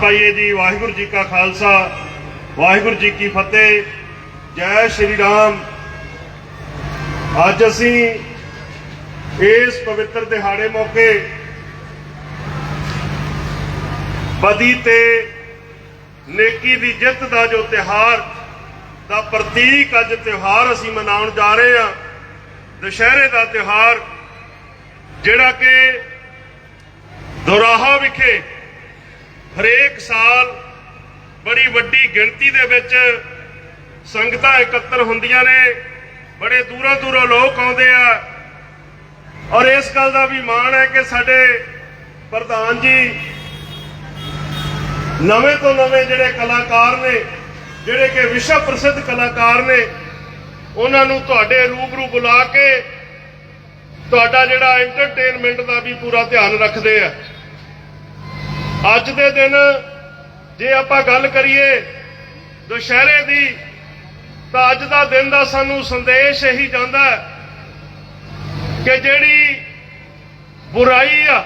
ਪਾਈਏ ਜੀ, ਵਾਹਿਗੁਰੂ ਜੀ ਕਾ ਖਾਲਸਾ, ਵਾਹਿਗੁਰੂ ਜੀ ਕੀ ਫਤਿਹ, ਜੈ ਸ਼੍ਰੀ ਰਾਮ। ਅੱਜ ਅਸੀਂ ਇਸ ਪਵਿੱਤਰ ਦਿਹਾੜੇ ਮੌਕੇ ਬਦੀ ਤੇ ਨੇਕੀ ਦੀ ਜਿੱਤ ਦਾ ਜੋ ਤਿਹਾਰ ਦਾ ਪ੍ਰਤੀਕ ਅੱਜ ਤਿਉਹਾਰ ਅਸੀਂ ਮਨਾਉਣ ਜਾ ਰਹੇ ਹਾਂ, ਦੁਸ਼ਹਿਰੇ ਦਾ ਤਿਉਹਾਰ, ਜਿਹੜਾ ਕਿ ਦੁਰਾਹਾ ਵਿਖੇ ਹਰੇਕ ਸਾਲ ਬੜੀ ਵੱਡੀ ਗਿਣਤੀ ਦੇ ਵਿੱਚ ਸੰਗਤਾਂ ਇਕੱਤਰ ਹੁੰਦੀਆਂ ਨੇ। ਬੜੇ ਦੂਰੋਂ ਦੂਰੋਂ ਲੋਕ ਆਉਂਦੇ ਆ। ਔਰ ਇਸ ਗੱਲ ਦਾ ਵੀ ਮਾਣ ਹੈ ਕਿ ਸਾਡੇ ਪ੍ਰਧਾਨ ਜੀ ਨਵੇਂ ਤੋਂ ਨਵੇਂ ਜਿਹੜੇ ਕਲਾਕਾਰ ਨੇ, ਜਿਹੜੇ ਕਿ ਵਿਸ਼ਵ ਪ੍ਰਸਿੱਧ ਕਲਾਕਾਰ ਨੇ, ਉਹਨਾਂ ਨੂੰ ਤੁਹਾਡੇ ਰੂਬਰੂ ਬੁਲਾ ਕੇ ਤੁਹਾਡਾ ਜਿਹੜਾ ਐਂਟਰਟੇਨਮੈਂਟ ਦਾ ਵੀ ਪੂਰਾ ਧਿਆਨ ਰੱਖਦੇ ਆ। ਅੱਜ ਦੇ ਦਿਨ ਜੇ ਆਪਾਂ ਗੱਲ ਕਰੀਏ ਦੁਸ਼ਹਿਰੇ ਦੀ, ਤਾਂ ਅੱਜ ਦਾ ਦਿਨ ਦਾ ਸਾਨੂੰ ਸੰਦੇਸ਼ ਇਹੀ ਜਾਂਦਾ ਕਿ ਜਿਹੜੀ ਬੁਰਾਈ ਆ,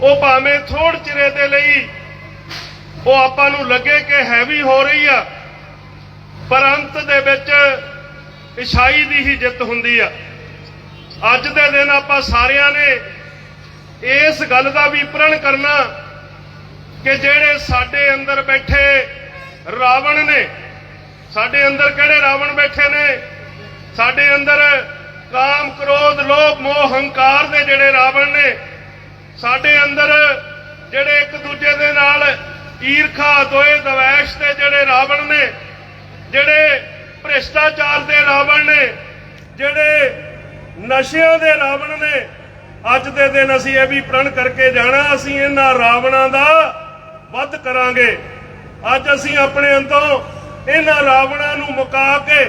ਉਹ ਭਾਵੇਂ ਥੋੜ ਚਿਰੇ ਦੇ ਲਈ ਉਹ ਆਪਾਂ ਨੂੰ ਲੱਗੇ ਕਿ ਹੈਵੀ ਹੋ ਰਹੀ ਆ, ਪਰ ਅੰਤ ਦੇ ਵਿੱਚ ਇਛਾਈ ਦੀ ਹੀ ਜਿੱਤ ਹੁੰਦੀ ਆ। ਅੱਜ ਦੇ ਦਿਨ ਆਪਾਂ ਸਾਰਿਆਂ ਨੇ ਇਸ ਗੱਲ ਦਾ ਵੀ ਪ੍ਰਣ ਕਰਨਾ ਕਿ ਜਿਹੜੇ ਸਾਡੇ ਅੰਦਰ ਬੈਠੇ ਰਾਵਣ ਨੇ, ਸਾਡੇ ਅੰਦਰ ਕਿਹੜੇ ਰਾਵਣ ਬੈਠੇ ਨੇ? ਸਾਡੇ ਅੰਦਰ ਕਾਮ, ਕ੍ਰੋਧ, ਲੋਭ, ਮੋਹ, ਹੰਕਾਰ ਦੇ ਜਿਹੜੇ ਰਾਵਣ ਨੇ, ਸਾਡੇ ਅੰਦਰ ਜਿਹੜੇ ਇੱਕ ਦੂਜੇ ਦੇ ਨਾਲ ਈਰਖਾ ਦੋਏ ਦਵੈਸ਼ ਦੇ ਜਿਹੜੇ ਰਾਵਣ ਨੇ, ਜਿਹੜੇ ਭ੍ਰਿਸ਼ਟਾਚਾਰ ਦੇ ਰਾਵਣ ਨੇ, ਜਿਹੜੇ ਨਸ਼ਿਆਂ ਦੇ ਰਾਵਣ ਨੇ, ਅੱਜ ਦੇ ਦਿਨ ਅਸੀਂ ਇਹ ਵੀ ਪ੍ਰਣ ਕਰਕੇ ਜਾਣਾ, ਅਸੀਂ ਇਹਨਾਂ ਰਾਵਣਾਂ ਦਾ ਵੱਧ ਕਰਾਂਗੇ। ਅੱਜ ਅਸੀਂ ਆਪਣੇ ਅੰਦਰੋਂ ਇਹਨਾਂ ਰਾਵਣਾਂ ਨੂੰ ਮੁਕਾ ਕੇ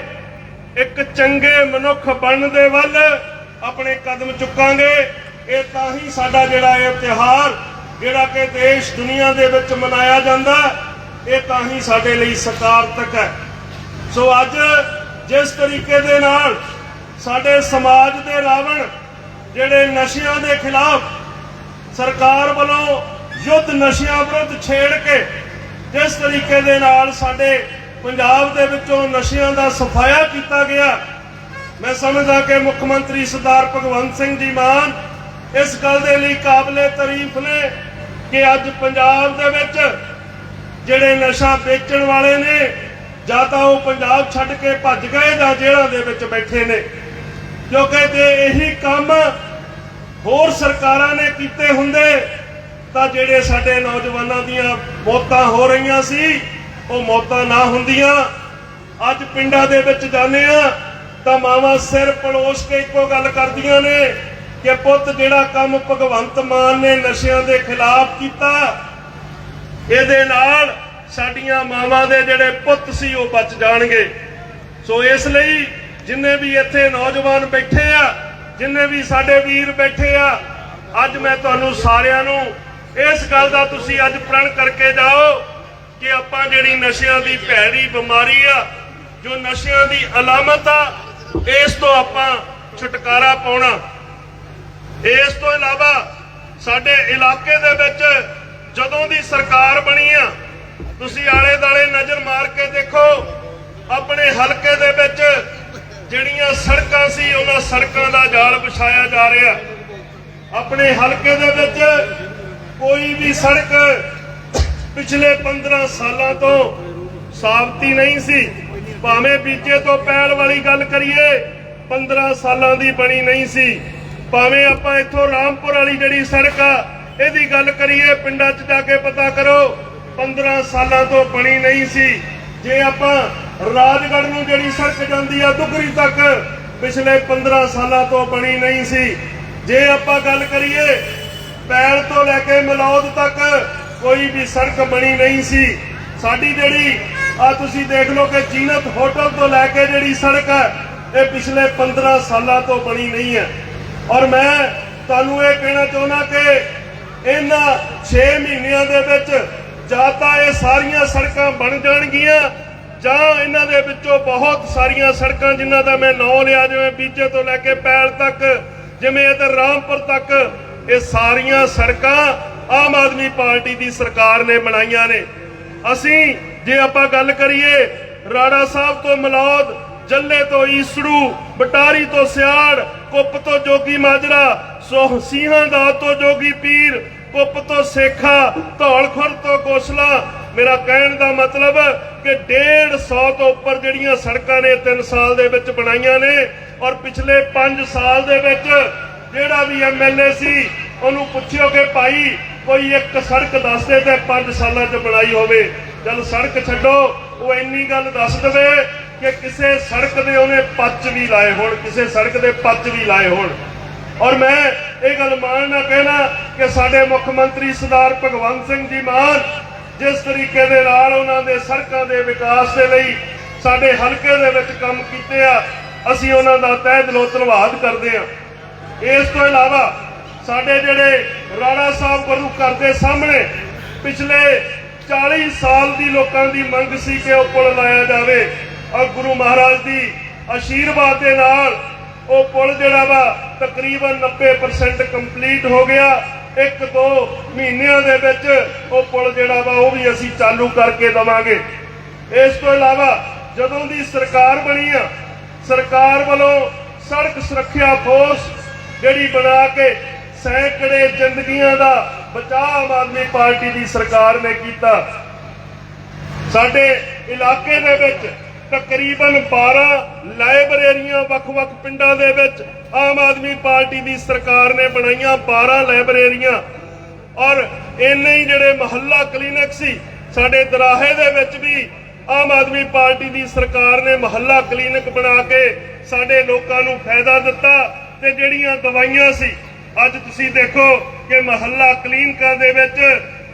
ਇੱਕ ਚੰਗੇ ਮਨੁੱਖ ਬਣਨ ਦੇ ਵੱਲ ਆਪਣੇ ਕਦਮ ਚੁੱਕਾਂਗੇ। ਇਹ ਤਾਂ ਹੀ ਸਾਡਾ ਜਿਹੜਾ ਇਹ ਤਿਹਾਰ ਜਿਹੜਾ ਕਿ ਦੇਸ਼ ਦੁਨੀਆ ਦੇ ਵਿੱਚ ਮਨਾਇਆ ਜਾਂਦਾ, ਇਹ ਤਾਂ ਹੀ ਸਾਡੇ ਲਈ ਸਕਾਰਤਕ ਹੈ। ਸੋ ਅੱਜ ਜਿਸ ਤਰੀਕੇ ਦੇ ਨਾਲ ਸਾਡੇ ਸਮਾਜ ਦੇ ਰਾਵਣ ਜਿਹੜੇ ਨਸ਼ਿਆਂ ਦੇ ਖਿਲਾਫ ਸਰਕਾਰ ਵੱਲੋਂ ਯੁੱਧ ਨਸ਼ਿਆਂ ਵਿਰੁੱਧ ਛੇੜ ਕੇ ਜਿਸ ਤਰੀਕੇ ਦੇ ਨਾਲ ਸਾਡੇ ਪੰਜਾਬ ਦੇ ਵਿੱਚੋਂ ਨਸ਼ਿਆਂ ਦਾ ਸਫਾਇਆ ਕੀਤਾ ਗਿਆ, ਮੈਂ ਸਮਝਦਾ ਕਿ ਮੁੱਖ ਮੰਤਰੀ ਸਰਦਾਰ ਭਗਵੰਤ ਸਿੰਘ ਜੀ ਮਾਨ ਇਸ ਗੱਲ ਦੇ ਲਈ ਕਾਬਲੇ ਤਾਰੀਫ ਨੇ ਕਿ ਅੱਜ ਪੰਜਾਬ ਦੇ ਵਿੱਚ ਜਿਹੜੇ ਨਸ਼ਾ ਵੇਚਣ ਵਾਲੇ ਨੇ, ਜਾਂ ਤਾਂ ਉਹ ਪੰਜਾਬ ਛੱਡ ਕੇ ਭੱਜ ਗਏ ਜਾਂ ਜੇਲ੍ਹਾਂ ਦੇ ਵਿੱਚ ਬੈਠੇ ਨੇ। ਕਿਉਂਕਿ ਜੇ ਇਹੀ ਕੰਮ ਹੋਰ ਸਰਕਾਰਾਂ ਨੇ ਕੀਤੇ ਹੁੰਦੇ ਤਾਂ ਜਿਹੜੇ ਸਾਡੇ ਨੌਜਵਾਨਾਂ ਦੀਆਂ ਮੌਤਾਂ ਹੋ ਰਹੀਆਂ ਸੀ, ਉਹ ਮੌਤਾਂ ਨਾ ਹੁੰਦੀਆਂ। ਅੱਜ ਪਿੰਡਾਂ ਦੇ ਵਿੱਚ ਜਾਂਦੇ ਆ ਤਾਂ ਮਾਵਾਂ ਸਿਰ ਪਲੋਸ ਕੇ ਇੱਕੋ ਗੱਲ ਕਰਦੀਆਂ ਨੇ ਕਿ ਪੁੱਤ ਜਿਹੜਾ ਕੰਮ ਭਗਵੰਤ ਮਾਨ ਨੇ ਨਸ਼ਿਆਂ ਦੇ ਖਿਲਾਫ ਕੀਤਾ, ਇਹਦੇ ਨਾਲ ਸਾਡੀਆਂ ਮਾਵਾਂ ਦੇ ਜਿਹੜੇ ਪੁੱਤ ਸੀ, ਉਹ ਬਚ ਜਾਣਗੇ। ਸੋ ਇਸ ਲਈ ਜਿੰਨੇ ਵੀ ਇੱਥੇ ਨੌਜਵਾਨ ਬੈਠੇ ਆ, ਜਿੰਨੇ ਵੀ ਸਾਡੇ ਵੀਰ ਬੈਠੇ ਆ, ਅੱਜ ਮੈਂ ਤੁਹਾਨੂੰ ਸਾਰਿਆਂ ਨੂੰ ਇਸ ਗੱਲ ਦਾ ਤੁਸੀਂ ਅੱਜ ਪ੍ਰਣ ਕਰਕੇ ਜਾਓ ਕਿ ਆਪਾਂ ਜਿਹੜੀ ਨਸ਼ਿਆਂ ਦੀ ਭੈੜੀ ਬਿਮਾਰੀ ਆ, ਜੋ ਨਸ਼ਿਆਂ ਦੀ ਅਲਾਮਤ ਆ, ਇਸ ਤੋਂ ਆਪਾਂ ਛੁਟਕਾਰਾ ਪਾਉਣਾ। ਇਸ ਤੋਂ ਇਲਾਵਾ ਸਾਡੇ ਇਲਾਕੇ ਦੇ ਵਿੱਚ ਜਦੋਂ ਦੀ ਸਰਕਾਰ ਬਣੀ ਆ, ਤੁਸੀਂ ਆਲੇ ਦਾਲੇ ਨਜ਼ਰ ਮਾਰ ਕੇ ਦੇਖੋ, ਆਪਣੇ ਹਲਕੇ ਦੇ ਵਿੱਚ ਜਿਹੜੀਆਂ ਸੜਕਾਂ ਸੀ, ਉਹਨਾਂ ਸੜਕਾਂ ਦਾ ਜਾਲ ਵਿਛਾਇਆ ਜਾ ਰਿਹਾ। ਆਪਣੇ ਹਲਕੇ ਦੇ ਵਿੱਚ ਕੋਈ ਵੀ ਸੜਕ ਪਿਛਲੇ 15 ਸਾਲਾਂ ਤੋਂ ਸਾਬਤੀ ਨਹੀਂ ਸੀ। ਭਾਵੇਂ ਬੀਜੇ ਤੋਂ ਪੈਲ ਵਾਲੀ ਗੱਲ ਕਰੀਏ 15 ਸਾਲਾਂ ਦੀ ਬਣੀ ਨਹੀਂ ਸੀ। ਭਾਵੇਂ ਆਪਾਂ ਇੱਥੋਂ ਰਾਮਪੁਰ ਵਾਲੀ ਜਿਹੜੀ ਸੜਕ ਆ, ਇਹਦੀ ਗੱਲ ਕਰੀਏ, ਪਿੰਡਾਂ 'ਚ ਜਾ ਕੇ ਪਤਾ ਕਰੋ 15 ਸਾਲਾਂ ਤੋਂ ਬਣੀ ਨਹੀਂ ਸੀ। ਜੇ ਆਪਾਂ ਰਾਜਗੜ੍ਹ ਨੂੰ ਜਿਹੜੀ ਸੜਕ ਜਾਂਦੀ ਆ, ਦੁਗਰੀ ਤੱਕ, ਪਿਛਲੇ 15 ਸਾਲਾਂ ਤੋਂ ਬਣੀ ਨਹੀਂ ਸੀ। ਜੇ ਆਪਾਂ ਗੱਲ ਕਰੀਏ ਪੈਲ ਤੋਂ ਲੈ ਕੇ ਮਲੌਦ ਤੱਕ ਕੋਈ ਵੀ ਸੜਕ ਬਣੀ ਨਹੀਂ ਸੀ। ਸਾਡੀ ਜਿਹੜੀ, ਆ ਤੁਸੀਂ ਦੇਖ ਲਓ ਕਿ ਜੀਨਤ ਹੋਟਲ ਤੋਂ ਲੈ ਕੇ ਜਿਹੜੀ ਸੜਕ ਹੈ, ਇਹ ਪਿਛਲੇ 15 ਸਾਲਾਂ ਤੋਂ ਬਣੀ ਨਹੀਂ ਹੈ। ਔਰ ਮੈਂ ਤੁਹਾਨੂੰ ਇਹ ਕਹਿਣਾ ਚਾਹੁੰਦਾ ਕਿ ਇਹਨਾਂ 6 ਮਹੀਨਿਆਂ ਦੇ ਵਿੱਚ ਜਾਂ ਤਾਂ ਇਹ ਸਾਰੀਆਂ ਸੜਕਾਂ ਬਣ ਜਾਣਗੀਆਂ, ਜਾਂ ਇਹਨਾਂ ਦੇ ਵਿੱਚੋਂ ਬਹੁਤ ਸਾਰੀਆਂ ਸੜਕਾਂ ਜਿਨ੍ਹਾਂ ਦਾ ਮੈਂ ਨਾਂ ਲਿਆ, ਜਿਵੇਂ ਬੀਜੇ ਤੋਂ ਲੈ ਕੇ ਪੈਲ ਤੱਕ, ਜਿਵੇਂ ਇਧਰ ਰਾਮਪੁਰ ਤੱਕ ਇਹ ਸਾਰੀਆਂ ਸੜਕਾਂ ਆਮ ਆਦਮੀ ਪਾਰਟੀ ਦੀ ਸਰਕਾਰ ਨੇ ਬਣਾਈਆਂ ਨੇ। ਅਸੀਂ ਜੇ ਆਪਾਂ ਗੱਲ ਕਰੀਏ, ਰਾੜਾ ਸਾਹਿਬ ਤੋਂ ਮਲੌਦ, ਜੱਲੇ ਤੋਂ ਈਸੜੂ, ਬਟਾਰੀ ਤੋਂ ਸਿਆੜ, ਕੁੱਪ ਤੋਂ ਜੋਗੀ ਮਾਜਰਾ, ਸੋ ਸਿੰਘਾਂ ਦਾ ਤੋਂ ਜੋਗੀ ਪੀਰ, ਕੁੱਪ ਤੋਂ ਸੇਖਾ ਧੌਲ ਖੁਰ ਤੋਂ ਗੋਸਲਾ ਮੇਰਾ ਕਹਿਣ ਦਾ ਮਤਲਬ ਕਿ 150 ਤੋਂ ਉੱਪਰ ਜਿਹੜੀਆਂ ਸੜਕਾਂ ਨੇ 3 ਸਾਲ ਦੇ ਵਿੱਚ ਬਣਾਈਆਂ ਨੇ ਔਰ ਪਿਛਲੇ 5 ਸਾਲ ਦੇ ਵਿੱਚ ਜਿਹੜਾ ਵੀ ਐਮਐਲਏ ਸੀ, ਉਹਨੂੰ ਪੁੱਛਿਓ ਕਿ ਭਾਈ, ਕੋਈ ਇੱਕ ਸੜਕ ਦੱਸ ਦੇ ਤੇ 5 ਸਾਲਾਂ 'ਚ ਬਣਾਈ ਹੋਵੇ। ਜਦ ਸੜਕ ਛੱਡੋ, ਉਹ ਇੰਨੀ ਗੱਲ ਦੱਸ ਦੇਵੇ ਕਿ ਕਿਸੇ ਸੜਕ ਦੇ ਉਹਨੇ ਪੱਚ ਵੀ ਲਾਏ ਹੋਣ, ਕਿਸੇ ਸੜਕ ਦੇ ਪੱਚ ਵੀ ਲਾਏ ਹੋਣ। ਔਰ ਮੈਂ ਇਹ ਗੱਲ ਮਾਣ ਨਾ ਕਹਿਣਾ ਕਿ ਸਾਡੇ ਮੁੱਖ ਮੰਤਰੀ ਸਰਦਾਰ ਭਗਵੰਤ ਸਿੰਘ ਜੀ ਮਾਨ, ਜਿਸ ਤਰੀਕੇ ਦੇ ਨਾਲ ਉਹਨਾਂ ਦੇ ਸੜਕਾਂ ਦੇ ਵਿਕਾਸ ਦੇ ਲਈ ਸਾਡੇ ਹਲਕੇ ਦੇ ਵਿੱਚ ਕੰਮ ਕੀਤੇ ਆ, ਅਸੀਂ ਉਹਨਾਂ ਦਾ ਤਹਿ ਦਿਲੋਂ ਧੰਨਵਾਦ ਕਰਦੇ ਆ ਇਸ ਤੋਂ ਇਲਾਵਾ ਸਾਡੇ ਜਿਹੜੇ ਰਾਣਾ ਸਾਹਿਬ ਗੁਰੂ ਘਰ ਦੇ ਸਾਹਮਣੇ ਪਿਛਲੇ 40 ਸਾਲ ਦੀ ਲੋਕਾਂ ਦੀ ਮੰਗ ਸੀ ਕਿ ਉਹ ਪੁਲ ਲਾਇਆ ਜਾਵੇ ਔਰ ਗੁਰੂ ਮਹਾਰਾਜ ਦੀ ਆਸ਼ੀਰਵਾਦ ਦੇ ਨਾਲ ਉਹ ਪੁਲ ਜਿਹੜਾ ਵਾ ਤਕਰੀਬਨ 90% ਕੰਪਲੀਟ ਹੋ ਗਿਆ। ਇੱਕ ਦੋ ਮਹੀਨਿਆਂ ਦੇ ਵਿੱਚ ਉਹ ਪੁਲ ਜਿਹੜਾ ਵਾ ਉਹ ਵੀ ਅਸੀਂ ਚਾਲੂ ਕਰਕੇ ਦਵਾਂਗੇ। ਇਸ ਤੋਂ ਇਲਾਵਾ ਜਦੋਂ ਦੀ ਸਰਕਾਰ ਬਣੀ ਆ, ਸਰਕਾਰ ਵੱਲੋਂ ਸੜਕ ਸੁਰੱਖਿਆ ਫੋਰਸ ਜਿਹੜੀ ਬਣਾ ਕੇ ਸੈਂਕੜੇ ਜ਼ਿੰਦਗੀਆਂ ਦਾ ਬਚਾਅ ਆਮ ਆਦਮੀ ਪਾਰਟੀ ਦੀ ਸਰਕਾਰ ਨੇ ਕੀਤਾ। ਸਾਡੇ ਇਲਾਕੇ ਦੇ ਵਿੱਚ ਤਕਰੀਬਨ 12 ਲਾਇਬ੍ਰੇਰੀਆਂ ਵੱਖ-ਵੱਖ ਪਿੰਡਾਂ ਦੇ ਵਿੱਚ ਆਮ ਆਦਮੀ ਪਾਰਟੀ ਦੀ ਸਰਕਾਰ ਨੇ ਬਣਾਈਆਂ 12 ਲਾਇਬ੍ਰੇਰੀਆਂ। ਔਰ ਇੰਨੇ ਹੀ ਜਿਹੜੇ ਮਹੱਲਾ ਕਲੀਨਿਕ ਸੀ, ਸਾਡੇ ਦਰਾਹੇ ਦੇ ਵਿੱਚ ਵੀ ਆਮ ਆਦਮੀ ਪਾਰਟੀ ਦੀ ਸਰਕਾਰ ਨੇ ਮਹੱਲਾ ਕਲੀਨਿਕ ਬਣਾ ਕੇ ਸਾਡੇ ਲੋਕਾਂ ਨੂੰ ਫਾਇਦਾ ਦਿੱਤਾ। ਤੇ ਜਿਹੜੀਆਂ ਦਵਾਈਆਂ ਸੀ, ਅੱਜ ਤੁਸੀਂ ਦੇਖੋ ਕਿ ਮਹੱਲਾ ਕਲੀਨਿਕਾਂ ਦੇ ਵਿੱਚ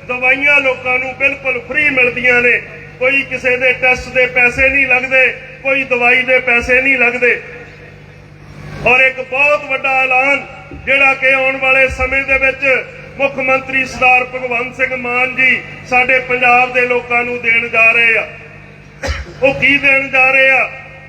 ਦਵਾਈਆਂ ਲੋਕਾਂ ਨੂੰ ਬਿਲਕੁਲ ਫ੍ਰੀ ਮਿਲਦੀਆਂ ਨੇ। ਕੋਈ ਕਿਸੇ ਦੇ ਟੈਸਟ ਦੇ ਪੈਸੇ ਨਹੀਂ ਲੱਗਦੇ, ਕੋਈ ਦਵਾਈ ਦੇ ਪੈਸੇ ਨਹੀਂ ਲੱਗਦੇ। ਔਰ ਇੱਕ ਬਹੁਤ ਵੱਡਾ ਐਲਾਨ ਜਿਹੜਾ ਕਿ ਆਉਣ ਵਾਲੇ ਸਮੇਂ ਦੇ ਵਿੱਚ ਮੁੱਖ ਮੰਤਰੀ ਸਰਦਾਰ ਭਗਵੰਤ ਸਿੰਘ ਮਾਨ ਜੀ ਸਾਡੇ ਪੰਜਾਬ ਦੇ ਲੋਕਾਂ ਨੂੰ ਦੇਣ ਜਾ ਰਹੇ ਆ। ਉਹ ਕੀ ਦੇਣ ਜਾ ਰਹੇ ਆ?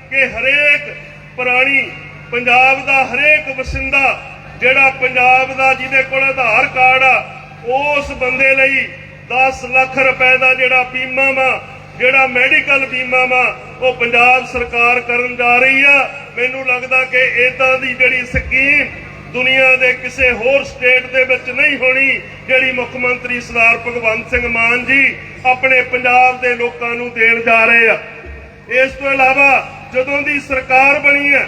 ਕਿ ਹਰੇਕ ਪੁਰਾਣੀ ਪੰਜਾਬ ਦਾ ਹਰੇਕ ਵਸਿੰਦਾ ਜਿਹੜਾ ਪੰਜਾਬ ਦਾ ਜਿਹਦੇ ਕੋਲ ਆਧਾਰ ਕਾਰਡ ਆ, ਉਸ ਬੰਦੇ ਲਈ 10 ਲੱਖ ਰੁਪਏ ਦਾ ਜਿਹੜਾ ਬੀਮਾ ਵਾ, ਜਿਹੜਾ ਮੈਡੀਕਲ ਬੀਮਾ ਵਾ, ਉਹ ਪੰਜਾਬ ਸਰਕਾਰ ਕਰਨ ਜਾ ਰਹੀ ਆ। ਮੈਨੂੰ ਲੱਗਦਾ ਕਿ ਇਦਾਂ ਦੀ ਜਿਹੜੀ ਸਕੀਮ ਦੁਨੀਆ ਦੇ ਕਿਸੇ ਹੋਰ ਸਟੇਟ ਦੇ ਵਿੱਚ ਨਹੀਂ ਹੋਣੀ, ਜਿਹੜੀ ਮੁੱਖ ਮੰਤਰੀ ਸਰਦਾਰ ਭਗਵੰਤ ਸਿੰਘ ਮਾਨ ਜੀ ਆਪਣੇ ਪੰਜਾਬ ਦੇ ਲੋਕਾਂ ਨੂੰ ਦੇਣ ਜਾ ਰਹੇ ਆ। ਇਸ ਤੋਂ ਇਲਾਵਾ ਜਦੋਂ ਦੀ ਸਰਕਾਰ ਬਣੀ ਹੈ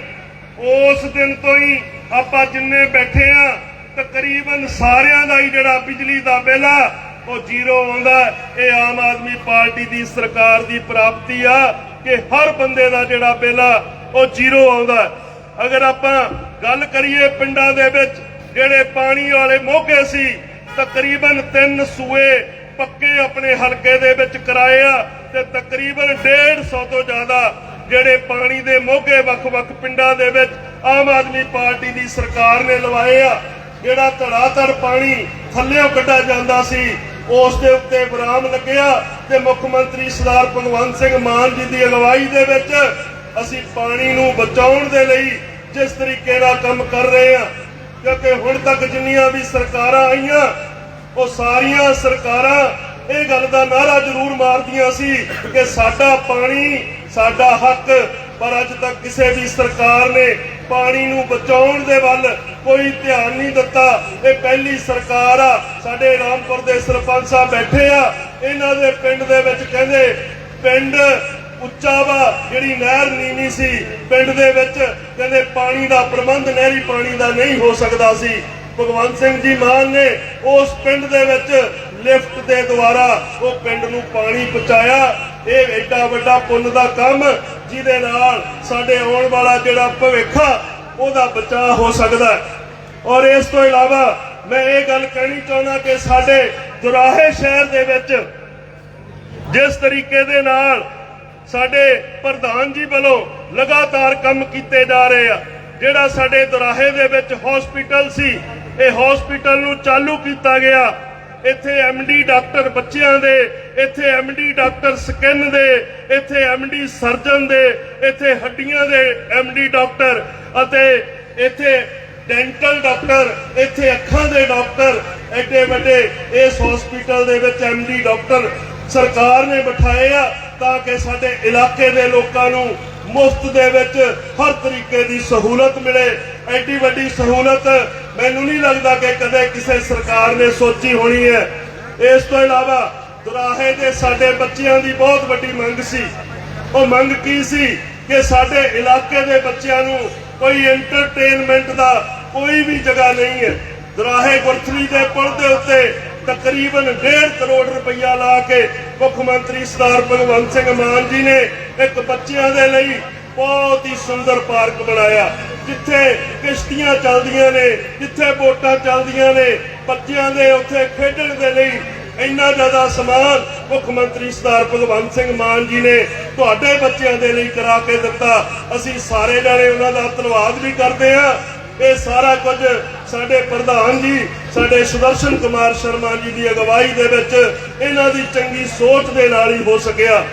ਉਸ ਦਿਨ ਤੋਂ ਹੀ ਆਪਾਂ ਜਿੰਨੇ ਬੈਠੇ ਆ, ਤਕਰੀਬਨ ਸਾਰਿਆਂ ਦਾ ਹੀ ਜਿਹੜਾ ਬਿਜਲੀ ਦਾ ਬਿੱਲ ਆ, ਉਹ ਜ਼ੀਰੋ ਆਉਂਦਾ ਇਹ ਆਮ ਆਦਮੀ ਪਾਰਟੀ ਦੀ ਸਰਕਾਰ ਦੀ ਪ੍ਰਾਪਤੀ ਆ ਕਿ ਹਰ ਬੰਦੇ ਦਾ ਜਿਹੜਾ ਬਿੱਲ ਆ, ਉਹ ਜ਼ੀਰੋ ਆਉਂਦਾ ਅਗਰ ਆਪਾਂ ਗੱਲ ਕਰੀਏ ਪਿੰਡਾਂ ਦੇ ਵਿੱਚ, ਜਿਹੜੇ ਪਾਣੀ ਵਾਲੇ ਮੋਗੇ ਸੀ, ਤਕਰੀਬਨ ਤਿੰਨ ਸੂਏ ਪੱਕੇ ਆਪਣੇ ਹਲਕੇ ਦੇ ਵਿੱਚ ਕਰਾਏ ਆ, ਤੇ ਤਕਰੀਬਨ 150 ਤੋਂ ਜ਼ਿਆਦਾ ਜਿਹੜੇ ਪਾਣੀ ਦੇ ਮੋਗੇ ਵੱਖ-ਵੱਖ ਪਿੰਡਾਂ ਦੇ ਵਿੱਚ ਆਮ ਆਦਮੀ ਪਾਰਟੀ ਦੀ ਸਰਕਾਰ ਨੇ ਲਵਾਏ ਆ, ਜਿਹੜਾ ਧੜਾਧੜ ਪਾਣੀ ਥੱਲੇੋਂ ਕੱਢਿਆ ਜਾਂਦਾ ਸੀ, ਉਸ ਦੇ ਉੱਤੇ ਵਿਰਾਮ ਲੱਗਿਆ ਤੇ ਮੁੱਖ ਮੰਤਰੀ ਸਰਦਾਰ ਭਗਵੰਤ ਸਿੰਘ ਮਾਨ ਜੀ ਦੀ ਅਗਵਾਈ ਦੇ ਵਿੱਚ ਅਸੀਂ ਪਾਣੀ ਨੂੰ ਬਚਾਉਣ ਦੇ ਲਈ ਜਿਸ ਤਰੀਕੇ ਨਾਲ ਕੰਮ ਕਰ ਰਹੇ ਹਾਂ, ਕਿਉਂਕਿ ਹੁਣ ਤੱਕ ਜਿੰਨੀਆਂ ਵੀ ਸਰਕਾਰਾਂ ਆਈਆਂ, ਉਹ ਸਾਰੀਆਂ ਸਰਕਾਰਾਂ ਇਹ ਗੱਲ ਦਾ ਨਾਰਾ ਜ਼ਰੂਰ ਮਾਰਦੀਆਂ ਸੀ ਕਿ ਸਾਡਾ ਪਾਣੀ ਸਾਡਾ ਹੱਕ, ਪਰ ਅੱਜ ਤੱਕ ਕਿਸੇ ਵੀ ਸਰਕਾਰ ਨੇ ਪਾਣੀ ਨੂੰ ਬਚਾਉਣ ਦੇ ਵੱਲ ਕੋਈ ਧਿਆਨ ਨਹੀਂ ਦਿੱਤਾ। ਇਹ ਪਹਿਲੀ ਸਰਕਾਰ ਆ, ਸਾਡੇ ਰਾਮਪੁਰ ਦੇ ਸਰਪੰਚ ਸਾਹਿਬ ਬੈਠੇ ਆ। ਇਹਨਾਂ ਦੇ ਪਿੰਡ ਦੇ ਵਿੱਚ ਕਹਿੰਦੇ, ਪਿੰਡ ਉੱਚਾ ਵਾ, ਜਿਹੜੀ ਨਹਿਰ ਨੀਵੀਂ ਸੀ, ਪਿੰਡ ਦੇ ਵਿੱਚ ਕਹਿੰਦੇ ਪਾਣੀ ਦਾ ਪ੍ਰਬੰਧ ਨਹਿਰੀ ਪਾਣੀ ਦਾ ਨਹੀਂ ਹੋ ਸਕਦਾ ਸੀ। ਭਗਵੰਤ ਸਿੰਘ ਜੀ ਮਾਨ ਨੇ ਉਸ ਪਿੰਡ ਦੇ ਵਿੱਚ ਲਿਫਟ ਦੇ ਦੁਆਰਾ ਉਹ ਪਿੰਡ ਨੂੰ ਪਾਣੀ ਪਹੁੰਚਾਇਆ। ਇਹ ਐਡਾ ਵੱਡਾ ਪੁੰਨ ਦਾ ਕੰਮ ਜਿਹਦੇ ਨਾਲ ਸਾਡੇ ਆਉਣ ਵਾਲਾ ਜਿਹੜਾ ਭਵਿੱਖ ਉਹਦਾ ਬਚਾਅ ਹੋ ਸਕਦਾ ਔਰ ਇਸ ਤੋਂ ਇਲਾਵਾ ਮੈਂ ਇਹ ਗੱਲ ਕਹਿਣੀ ਚਾਹੁੰਦਾ ਕਿ ਸਾਡੇ ਦੁਰਾਹੇ ਸ਼ਹਿਰ ਦੇ ਵਿੱਚ ਜਿਸ ਤਰੀਕੇ ਦੇ ਨਾਲ ਸਾਡੇ ਪ੍ਰਧਾਨ ਜੀ ਵੱਲੋਂ ਲਗਾਤਾਰ ਕੰਮ ਕੀਤੇ ਜਾ ਰਹੇ ਆ, ਜਿਹੜਾ ਸਾਡੇ ਦੁਰਾਹੇ ਦੇ ਵਿੱਚ ਹਸਪੀਟਲ ਸੀ, ਇਹ ਹਸਪੀਟਲ ਨੂੰ ਚਾਲੂ ਕੀਤਾ ਗਿਆ। ਇੱਥੇ ਐਮਡੀ ਡਾਕਟਰ ਬੱਚਿਆਂ ਦੇ, ਇੱਥੇ ਐਮਡੀ ਡਾਕਟਰ ਸਕਿਨ ਦੇ, ਇੱਥੇ ਐਮਡੀ ਸਰਜਨ ਦੇ, ਇੱਥੇ ਹੱਡੀਆਂ ਦੇ ਐਮਡੀ ਡਾਕਟਰ ਅਤੇ ਇੱਥੇ ਡੈਂਟਲ ਡਾਕਟਰ, ਇੱਥੇ ਅੱਖਾਂ ਦੇ ਡਾਕਟਰ, ਐਡੇ ਵੱਡੇ ਇਸ ਹਸਪੀਟਲ ਦੇ ਵਿੱਚ ਐਮਡੀ ਡਾਕਟਰ ਸਰਕਾਰ ਨੇ ਬਿਠਾਏ ਆ ਤਾਂ ਕਿ ਸਾਡੇ ਇਲਾਕੇ ਦੇ ਲੋਕਾਂ ਨੂੰ ਮੁਫਤ ਦੇ ਵਿੱਚ ਹਰ ਤਰੀਕੇ ਦੀ ਸਹੂਲਤ ਮਿਲੇ। ਐਡੀ ਵੱਡੀ ਸਹੂਲਤ ਮੈਨੂੰ ਨਹੀਂ ਲੱਗਦਾ ਕਿ ਕਦੇ ਕਿਸੇ ਸਰਕਾਰ ਨੇ ਸੋਚੀ ਹੋਣੀ ਹੈ। ਇਸ ਤੋਂ ਇਲਾਵਾ ਦੁਰਾਹੇ ਦੇ ਸਾਡੇ ਬੱਚਿਆਂ ਦੀ ਬਹੁਤ ਵੱਡੀ ਮੰਗ ਸੀ। ਉਹ ਮੰਗ ਕੀ ਸੀ ਕਿ ਸਾਡੇ ਇਲਾਕੇ ਦੇ ਬੱਚਿਆਂ ਨੂੰ ਕੋਈ ਐਂਟਰਟੇਨਮੈਂਟ ਦਾ ਕੋਈ ਵੀ ਜਗ੍ਹਾ ਨਹੀਂ ਹੈ। ਦਰਾਹੇ ਗੁਰਥਲੀ ਦੇ ਪੁਲ ਦੇ ਉੱਤੇ ਤਕਰੀਬਨ 1.5 ਕਰੋੜ ਰੁਪਈਆ ਲਾ ਕੇ ਮੁੱਖ ਮੰਤਰੀ ਸਰਦਾਰ ਭਗਵੰਤ ਸਿੰਘ ਮਾਨ ਜੀ ਨੇ ਇੱਕ ਬੱਚਿਆਂ ਦੇ ਲਈ ਬਹੁਤ ਹੀ ਸੁੰਦਰ ਪਾਰਕ ਬਣਾਇਆ। ਜਿੱਥੇ ਕਿਸ਼ਤੀਆਂ ਚੱਲਦੀਆਂ ਨੇ, ਜਿੱਥੇ ਬੋਟਾਂ ਚੱਲਦੀਆਂ ਨੇ, ਬੱਚਿਆਂ ਦੇ ਉੱਥੇ ਖੇਡਣ ਦੇ ਲਈ ਇੰਨਾ ਜ਼ਿਆਦਾ ਸਮਾਨ ਮੁੱਖ ਮੰਤਰੀ ਸਰਦਾਰ ਭਗਵੰਤ ਸਿੰਘ ਮਾਨ ਜੀ ਨੇ ਤੁਹਾਡੇ ਬੱਚਿਆਂ ਦੇ ਲਈ ਕਰਾ ਕੇ ਦਿੱਤਾ। ਅਸੀਂ ਸਾਰੇ ਜਾਣੇ ਉਹਨਾਂ ਦਾ ਧੰਨਵਾਦ ਵੀ ਕਰਦੇ ਹਾਂ। ਇਹ ਸਾਰਾ ਕੁਝ ਸਾਡੇ ਪ੍ਰਧਾਨ ਜੀ ਸਾਡੇ ਸੁਦਰਸ਼ਨ ਕੁਮਾਰ ਸ਼ਰਮਾ ਜੀ ਦੀ ਅਗਵਾਈ ਦੇ ਵਿੱਚ ਇਹਨਾਂ ਦੀ ਚੰਗੀ ਸੋਚ ਦੇ ਨਾਲ ਹੀ ਹੋ ਸਕਿਆ।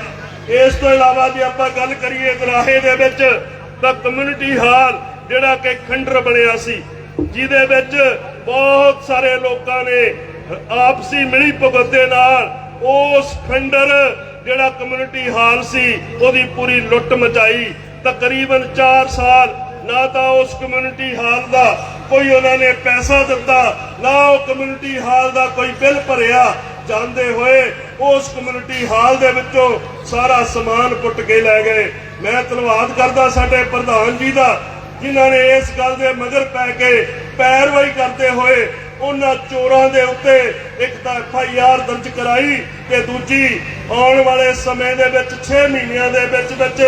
ਇਸ ਤੋਂ ਇਲਾਵਾ ਜੇ ਆਪਾਂ ਗੱਲ ਕਰੀਏ ਦਰਾਹੇ ਦੇ ਵਿੱਚ, ਤਾਂ ਕਮਿਊਨਿਟੀ ਹਾਲ ਜਿਹੜਾ ਕਿ ਖੰਡਰ ਬਣਿਆ ਸੀ, ਜਿਹਦੇ ਵਿੱਚ ਬਹੁਤ ਸਾਰੇ ਲੋਕਾਂ ਨੇ ਆਪਸੀ ਮਿਲੀ ਭੁਗਤ ਦੇ ਨਾਲ ਉਸ ਖੰਡਰ ਜਿਹੜਾ ਕਮਿਊਨਿਟੀ ਹਾਲ ਸੀ, ਉਹਦੀ ਪੂਰੀ ਲੁੱਟ ਮਚਾਈ। ਤਕਰੀਬਨ 4 ਸਾਲ ਨਾ ਤਾਂ ਉਸ ਕਮਿਊਨਿਟੀ ਹਾਲ ਦਾ ਕੋਈ ਉਹਨਾਂ ਨੇ ਪੈਸਾ ਦਿੱਤਾ, ਨਾ ਉਹ ਕਮਿਊਨਿਟੀ ਹਾਲ ਦਾ ਕੋਈ ਬਿੱਲ ਭਰਿਆ। ਜਾਂਦੇ ਹੋਏ ਉਸ ਕਮਿਊਨਿਟੀ ਹਾਲ ਦੇ ਵਿੱਚੋਂ ਸਾਰਾ ਸਮਾਨ ਪੁੱਟ ਕੇ ਲੈ ਗਏ। ਮੈਂ ਧੰਨਵਾਦ ਕਰਦਾ ਸਾਡੇ ਪ੍ਰਧਾਨ ਜੀ ਦਾ, ਜਿਨ੍ਹਾਂ ਨੇ ਇਸ ਗੱਲ ਦੇ ਮਗਰ ਪੈ ਕੇ ਪੈਰਵਾਈ ਕਰਦੇ ਹੋਏ ਉਹਨਾਂ ਚੋਰਾਂ ਦੇ ਉੱਤੇ ਇੱਕ ਤਾਂ ਐਫ ਆਈ ਆਰ ਦਰਜ ਕਰਾਈ ਤੇ ਦੂਜੀ ਆਉਣ ਵਾਲੇ ਸਮੇਂ ਦੇ ਵਿੱਚ 6 ਮਹੀਨਿਆਂ ਦੇ ਵਿੱਚ ਵਿੱਚ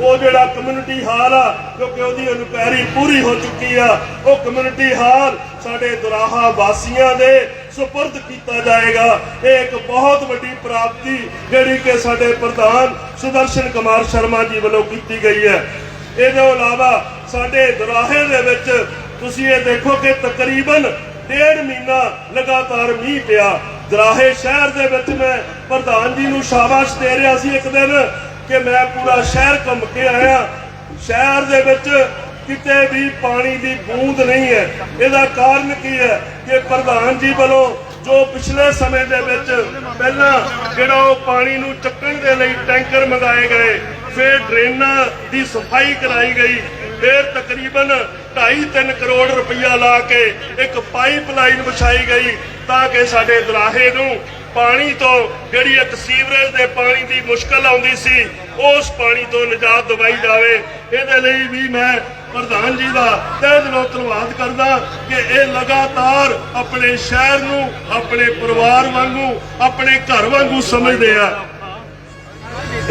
ਉਹ ਜਿਹੜਾ ਕਮਿਊਨਿਟੀ ਹਾਲ ਆ ਕਿਉਂਕਿ ਉਹਦੀ ਇਨਕੁਆਇਰੀ ਪੂਰੀ ਹੋ ਚੁੱਕੀ ਆ, ਉਹ ਕਮਿਊਨਿਟੀ ਹਾਲ ਸਾਡੇ ਦੁਰਾਹਾ ਵਾਸੀਆਂ ਦੇ ਸੁਪਰਦ ਕੀਤਾ ਜਾਏਗਾ। ਇਹ ਇੱਕ ਬਹੁਤ ਵੱਡੀ ਪ੍ਰਾਪਤੀ ਜਿਹੜੀ ਕਿ ਸਾਡੇ ਪ੍ਰਧਾਨ ਸੁਦਰਸ਼ਨ ਕੁਮਾਰ ਸ਼ਰਮਾ ਜੀ ਵੱਲੋਂ ਕੀਤੀ ਗਈ ਹੈ। ਇਹਦੇ ਇਲਾਵਾ ਸਾਡੇ ਦੁਰਾਹੇ ਦੇ ਵਿੱਚ ਤੁਸੀਂ ਇਹ ਦੇਖੋ ਕਿ ਤਕਰੀਬਨ ਡੇਢ ਮਹੀਨਾ ਲਗਾਤਾਰ ਮੀਂਹ ਪਿਆ। ਦਰਾਹੇ ਸ਼ਹਿਰ ਦੇ ਵਿੱਚ ਮੈਂ ਪ੍ਰਧਾਨ ਜੀ ਨੂੰ ਸ਼ਾਬਾਸ਼ ਦੇ ਰਿਹਾ ਸੀ ਇੱਕ ਦਿਨ ਕਿ ਮੈਂ ਪੂਰਾ ਸ਼ਹਿਰ ਘੁੰਮ ਕੇ ਆਇਆ। ਸ਼ਹਿਰ ਦੇ ਵਿੱਚ ਕਿਤੇ ਵੀ ਪਾਣੀ ਦੀ ਬੂੰਦ ਨਹੀਂ ਹੈ। ਇਹਦਾ ਕਾਰਨ ਕੀ ਹੈ ਕਿ ਪ੍ਰਧਾਨ ਜੀ ਵੱਲੋਂ ਜੋ ਪਿਛਲੇ ਸਮੇਂ ਦੇ ਵਿੱਚ ਪਹਿਲਾਂ ਜਿਹੜਾ ਉਹ ਪਾਣੀ ਨੂੰ ਚੱਕਣ ਦੇ ਲਈ ਟੈਂਕਰ ਮੰਗਾਏ ਗਏ ਫਿਰ ਡਰੇਨਾਂ ਦੀ ਸਫ਼ਾਈ ਕਰਾਈ ਗਈ। ਫਿਰ ਤਕਰੀਬਨ 2.5-3 ਕਰੋੜ ਰੁਪਈਆ ਲਾ ਕੇ ਇੱਕ ਪਾਈਪਲਾਈਨ ਵਿਛਾਈ ਗਈ ਤਾਂ ਕਿ ਸਾਡੇ ਦਰਾਹੇ ਨੂੰ ਪਾਣੀ ਤੋਂ ਜਿਹੜੀ ਇੱਕ ਸੀਵਰੇਜ ਦੇ ਪਾਣੀ ਦੀ ਮੁਸ਼ਕਲ ਆਉਂਦੀ ਸੀ, ਉਸ ਪਾਣੀ ਤੋਂ ਨਿਜਾਤ ਦਵਾਈ ਜਾਵੇ। ਇਹਦੇ ਲਈ ਵੀ ਮੈਂ ਪ੍ਰਧਾਨ ਜੀ ਦਾ ਤਹਿ ਦਿਲੋਂ ਧੰਨਵਾਦ ਕਰਦਾ ਕਿ ਇਹ ਲਗਾਤਾਰ ਆਪਣੇ ਸ਼ਹਿਰ ਨੂੰ, ਆਪਣੇ ਪਰਿਵਾਰ ਵਾਂਗੂ, ਆਪਣੇ ਘਰ ਵਾਂਗੂ ਸਮਝਦੇ ਆ।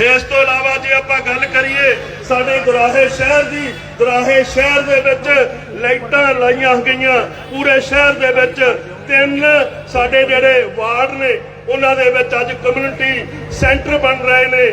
ਇਸ ਤੋਂ ਇਲਾਵਾ ਜੇ ਆਪਾਂ ਗੱਲ ਕਰੀਏ ਸਾਡੇ ਦੁਰਾਹੇ ਸ਼ਹਿਰ ਦੀ ਦੁਰਾਹੇ ਸ਼ਹਿਰ ਦੇ ਵਿੱਚ ਲਾਈਟਾਂ ਲਾਈਆਂ ਗਈਆਂ। ਪੂਰੇ ਸ਼ਹਿਰ ਦੇ ਵਿੱਚ ਤਿੰਨ ਸਾਡੇ ਜਿਹੜੇ ਵਾਰਡ ਨੇ, ਉਹਨਾਂ ਦੇ ਵਿੱਚ ਅੱਜ ਕਮਿਊਨਿਟੀ ਸੈਂਟਰ ਬਣ ਰਹੇ ਨੇ।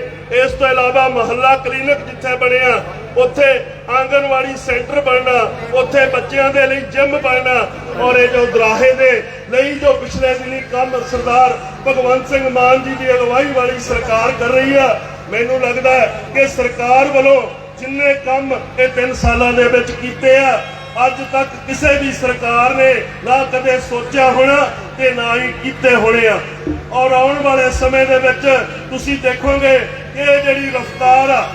ਇਸ ਤੋਂ ਇਲਾਵਾ ਮਹੱਲਾ ਕਲੀਨਿਕ ਜਿੱਥੇ ਬਣਿਆ ਉੱਥੇ ਆਂਗਨਵਾੜੀ ਸੈਂਟਰ ਬਣਨਾ, ਉੱਥੇ ਬੱਚਿਆਂ ਦੇ ਲਈ ਜਿਮ ਬਣਨਾ ਔਰ ਇਹ ਜੋ ਦਰਾਹੇ ਦੇ ਲਈ ਜੋ ਪਿਛਲੇ ਦਿਨੀ ਕੰਮ ਸਰਦਾਰ ਭਗਵੰਤ ਸਿੰਘ ਮਾਨ ਜੀ ਦੀ ਅਗਵਾਈ ਵਾਲੀ ਸਰਕਾਰ ਕਰ ਰਹੀ ਆ ਮੈਨੂੰ ਲੱਗਦਾ ਕਿ ਸਰਕਾਰ ਵੱਲੋਂ ਜਿੰਨੇ ਕੰਮ ਇਹ 3 ਸਾਲਾਂ ਦੇ ਵਿੱਚ ਕੀਤੇ ਆ, ਅੱਜ ਤੱਕ ਕਿਸੇ ਵੀ ਸਰਕਾਰ ਨੇ ਨਾ ਕਦੇ ਸੋਚਿਆ ਹੋਣਾ ਤੇ ਨਾ ਹੀ ਕੀਤੇ ਹੋਣੇ ਆ। ਔਰ ਆਉਣ ਵਾਲੇ ਸਮੇਂ ਦੇ ਵਿੱਚ ਤੁਸੀਂ ਦੇਖੋਗੇ ਇਹ ਜਿਹੜੀ ਰਫ਼ਤਾਰ ਆ,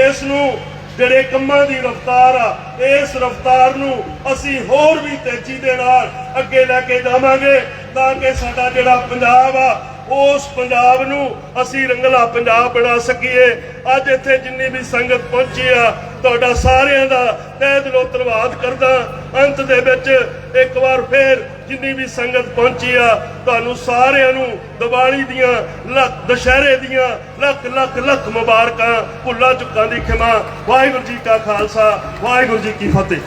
ਇਸ ਨੂੰ ਜਿਹੜੇ ਕੰਮਾਂ ਦੀ ਰਫ਼ਤਾਰ ਆ, ਇਸ ਰਫ਼ਤਾਰ ਨੂੰ ਅਸੀਂ ਹੋਰ ਵੀ ਤੇਜ਼ੀ ਦੇ ਨਾਲ ਅੱਗੇ ਲੈ ਕੇ ਜਾਵਾਂਗੇ ਤਾਂ ਕਿ ਸਾਡਾ ਜਿਹੜਾ ਪੰਜਾਬ ਆ ਉਸ ਪੰਜਾਬ ਨੂੰ ਅਸੀਂ ਰੰਗਲਾ ਪੰਜਾਬ ਬਣਾ ਸਕੀਏ। ਅੱਜ ਇੱਥੇ ਜਿੰਨੀ ਵੀ ਸੰਗਤ ਪਹੁੰਚੀ ਆ, ਤੁਹਾਡਾ ਸਾਰਿਆਂ ਦਾ ਤਹਿ ਦਿਲੋਂ ਧੰਨਵਾਦ ਕਰਦਾ। ਅੰਤ ਦੇ ਵਿੱਚ ਇੱਕ ਵਾਰ ਫੇਰ ਜਿੰਨੀ ਵੀ ਸੰਗਤ ਪਹੁੰਚੀ ਆ, ਤੁਹਾਨੂੰ ਸਾਰਿਆਂ ਨੂੰ ਦੀਵਾਲੀ ਦੀਆਂ ਲੱਖ ਦੁਸ਼ਹਿਰੇ ਦੀਆਂ ਲੱਖ ਲੱਖ ਲੱਖ ਮੁਬਾਰਕਾਂ, ਭੁੱਲਾਂ ਚੁੱਕਾਂ ਦੀ ਖਿਮਾ। ਵਾਹਿਗੁਰੂ ਜੀ ਕਾ ਖਾਲਸਾ, ਵਾਹਿਗੁਰੂ ਜੀ ਕੀ ਫਤਿਹ।